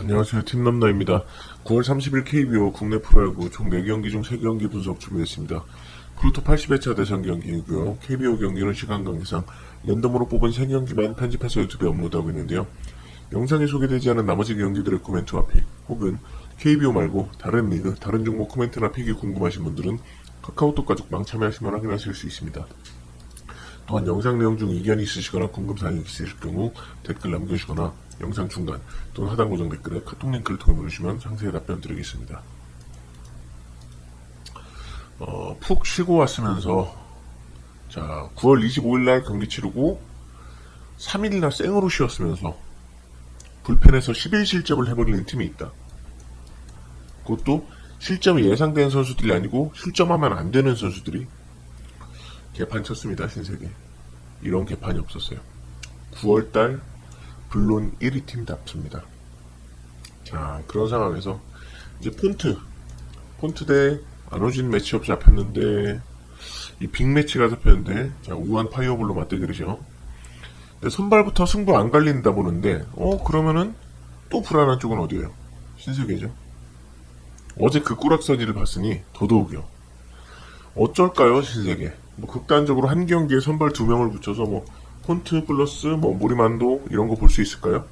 안녕하세요. 팀넘너입니다. 9월 30일 KBO 국내 프로야구 총 4경기 중 3경기 분석 준비했습니다. 프로토 80회차 대상 경기이고요. KBO 경기는 시간 관계상 랜덤으로 뽑은 3경기만 편집해서 유튜브에 업로드하고 있는데요. 영상에 소개되지 않은 나머지 경기들의 코멘트와 픽, 혹은 KBO 말고 다른 리그, 다른 종목 코멘트나 픽이 궁금하신 분들은 카카오톡 가족 망 참여하시면 확인하실 수 있습니다. 또한 영상 내용 중 이견이 있으시거나 궁금사항이 있으실 경우 댓글 남겨주시거나 영상 중간 또는 하단 고정 댓글에 카톡 링크를 통해 보내주시면 상세히 답변 드리겠습니다. 어, 푹 쉬고 왔으면서 자 9월 25일 날 경기 치르고 3일 날 생으로 쉬었으면서 불펜에서 11 실점을 해버리는 팀이 있다. 그것도 실점이 예상된 선수들이 아니고 실점하면 안 되는 선수들이 개판 쳤습니다, 신세계. 이런 개판이 없었어요. 9월달 블론 1위 팀답습니다. 자, 그런 상황에서 이제 폰트, 폰트 대 안호진 매치업 잡혔는데 이 빅매치가 잡혔는데 자, 우한 파이어볼로 맞대결이죠. 근데 선발부터 승부 안 갈린다 보는데 어 그러면은 또 불안한 쪽은 어디예요? 신세계죠. 어제 그 꾸락서지를 봤으니 더더욱이요. 어쩔까요, 신세계? 뭐 극단적으로 한 경기에 선발 두 명을 붙여서 뭐 폰트 플러스 뭐 모리만도 이런 거 볼 수 있을까요?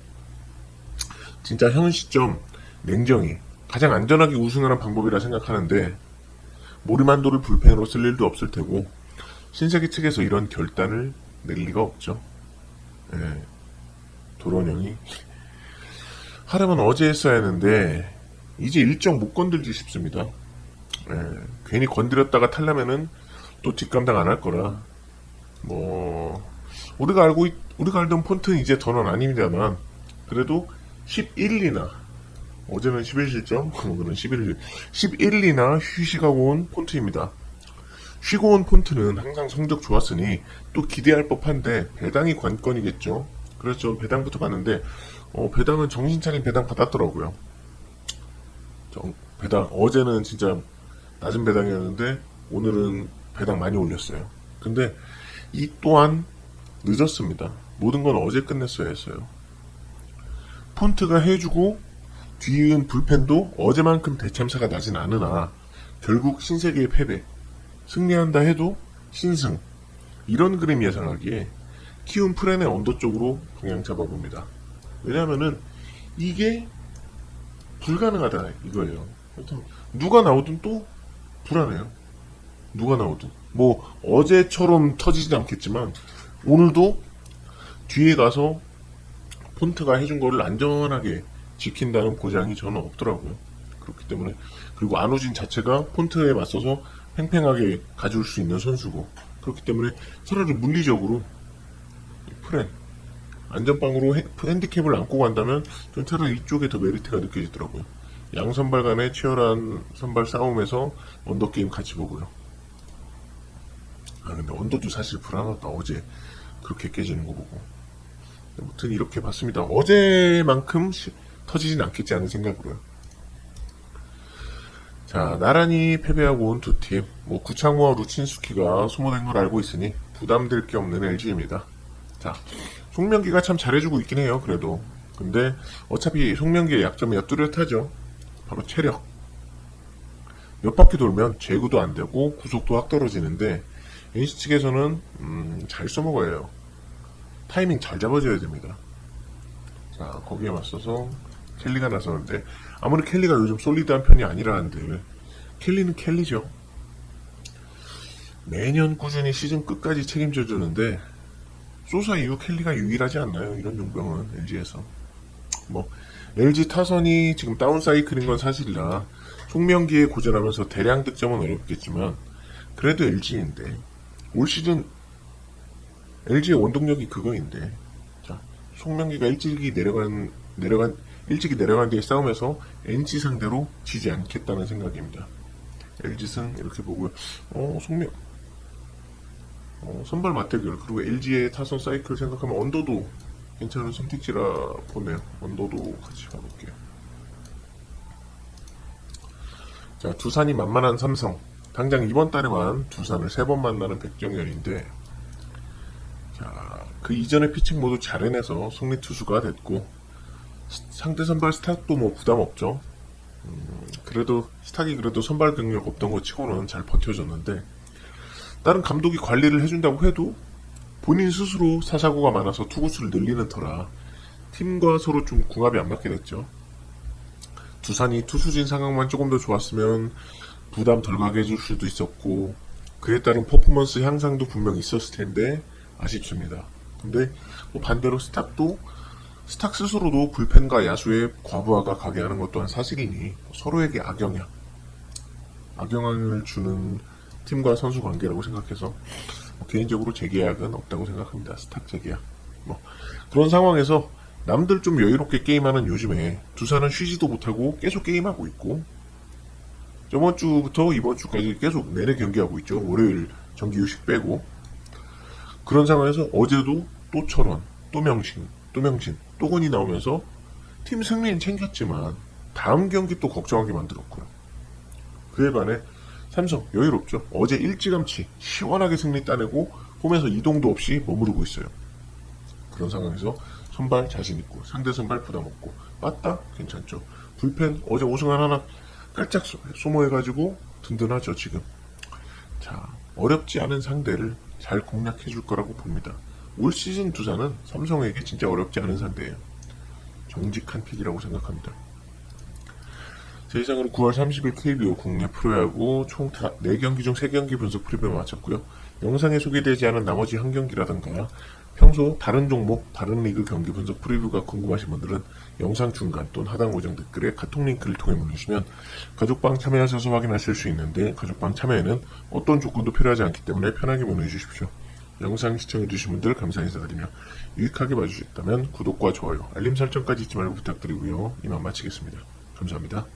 진짜 현 시점 냉정히 가장 안전하게 우승하는 방법이라 생각하는데 모리만도를 불펜으로 쓸 일도 없을 테고 신세계 측에서 이런 결단을 낼 리가 없죠. 예. 도론형이 하려면 어제 했어야 했는데 이제 일정 못 건들지 싶습니다. 예, 괜히 건드렸다가 탈라면은 또 뒷감당 안 할 거라. 뭐 우리가 알고 있- 우리가 알던 폰트는 이제 더는 아닙니다만 그래도 11이나 어제는 11실점, 오늘은 11, 11이나 휴식하고 온 폰트입니다. 쉬고 온 폰트는 항상 성적 좋았으니 또 기대할 법한데 배당이 관건이겠죠. 그래서 배당부터 봤는데 어, 배당은 정신 차린 배당 받았더라고요. 정- 배당 어제는 진짜 낮은 배당이었는데 오늘은 배당 많이 올렸어요. 근데 이 또한 늦었습니다. 모든 건 어제 끝냈어야 했어요. 폰트가 해주고 뒤은 불펜도 어제만큼 대참사가 나진 않으나 결국 신세계의 패배 승리한다 해도 신승 이런 그림 예상하기에 키운 프렌의 언더 쪽으로 방향 잡아봅니다. 왜냐하면은 이게 불가능하다 이거예요. 누가 나오든 또 불안해요. 누가 나오든 뭐 어제처럼 터지진 않겠지만 오늘도 뒤에 가서 폰트가 해준 거를 안전하게 지킨다는 보장이 저는 없더라고요. 그렇기 때문에 그리고 안우진 자체가 폰트에 맞서서 팽팽하게 가져올 수 있는 선수고 그렇기 때문에 차라리 물리적으로 이 프렌 안전빵으로 핸- 핸디캡을 안고 간다면 전 차라리 이쪽에 더 메리트가 느껴지더라고요. 양 선발 간의 치열한 선발 싸움에서 언더 게임 같이 보고요. 아 근데 언더도 사실 불안하다 어제 그렇게 깨지는 거 보고. 아무튼 이렇게 봤습니다. 어제만큼 시- 터지진 않겠지 하는 생각으로요. 자, 나란히 패배하고 온 두 팀. 뭐 구창모와 루친스키가 소모된 걸 알고 있으니 부담될 게 없는 LG입니다. 자, 송명기가 참 잘해주고 있긴 해요. 그래도. 근데 어차피 송명기의 약점이 뚜렷하죠. 바로 체력. 몇 바퀴 돌면 제구도 안 되고 구속도 확 떨어지는데 NC 측에서는 음, 잘 써먹어야 해요. 타이밍 잘 잡아줘야 됩니다. 자, 거기에 맞서서 켈리가 나서는데 아무리 켈리가 요즘 솔리드한 편이 아니라는데 켈리는 켈리죠. 매년 꾸준히 시즌 끝까지 책임져 주는데 소사 이후 켈리가 유일하지 않나요? 이런 용병은 LG에서. 뭐 LG 타선이 지금 다운 사이클인 건 사실이라 송명기에 고전하면서 대량 득점은 어렵겠지만 그래도 LG인데 올 시즌 LG의 원동력이 그거인데 자 송명기가 일찍이 내려간 내려간 일찍이 내려간 뒤에 싸움에서 NC 상대로 지지 않겠다는 생각입니다. LG 승 이렇게 보고요. 어 송명 어, 선발 맞대결 그리고 LG의 타선 사이클 생각하면 언더도 괜찮은 선택지라 보네요. 언더도 같이 가볼게요. 자 두산이 만만한 삼성 당장 이번 달에만 두산을 세 번 만나는 백정현인데 자, 그 이전의 피칭 모두 잘 해내서 승리 투수가 됐고 상대 선발 스탁도 뭐 부담 없죠. 음, 그래도 스탁이 그래도 선발 경력 없던 거 치고는 잘 버텨줬는데 다른 감독이 관리를 해준다고 해도 본인 스스로 사사고가 많아서 투구수를 늘리는 터라 팀과 서로 좀 궁합이 안 맞게 됐죠. 두산이 투수진 상황만 조금 더 좋았으면 부담 덜 가게 해줄 수도 있었고 그에 따른 퍼포먼스 향상도 분명 있었을 텐데 아쉽습니다. 근데 뭐 반대로 스탁도 스탁 스스로도 불펜과 야수의 과부하가 가게 하는 것 또한 사실이니 서로에게 악영향, 악영향을 주는 팀과 선수 관계라고 생각해서 뭐 개인적으로 재계약은 없다고 생각합니다. 스탁 재계약. 뭐 그런 상황에서 남들 좀 여유롭게 게임하는 요즘에 두산은 쉬지도 못하고 계속 게임하고 있고 저번 주부터 이번 주까지 계속 내내 경기하고 있죠. 월요일 정기 휴식 빼고 그런 상황에서 어제도 또 철원, 또 명신, 또 명신, 또 건이 나오면서 팀 승리는 챙겼지만 다음 경기 또 걱정하게 만들었고요. 그에 반해 삼성 여유롭죠. 어제 일찌감치 시원하게 승리 따내고 홈에서 이동도 없이 머무르고 있어요. 그런 상황에서 선발 자신 있고 상대 선발 부담 없고 맞다 괜찮죠. 불펜 어제 오승환 하나 깔짝 소- 소모해가지고 든든하죠 지금. 자 어렵지 않은 상대를 잘 공략해 줄 거라고 봅니다. 올 시즌 두산은 삼성에게 진짜 어렵지 않은 상대예요. 정직한 픽이라고 생각합니다. 제 이상으로 9월 30일 KBO 국내 프로야구 총 4경기 중 3경기 분석 프리뷰를 마쳤고요. 영상에 소개되지 않은 나머지 한 경기라든가 평소 다른 종목, 다른 리그 경기 분석 프리뷰가 궁금하신 분들은 영상 중간 또는 하단 고정 댓글에 카톡 링크를 통해 보내주시면 가족방 참여하셔서 확인하실 수 있는데 가족방 참여에는 어떤 조건도 필요하지 않기 때문에 편하게 보내주십시오. 영상 시청해주신 분들 감사 인사드리며 유익하게 봐주셨다면 구독과 좋아요, 알림 설정까지 잊지 말고 부탁드리고요. 이만 마치겠습니다. 감사합니다.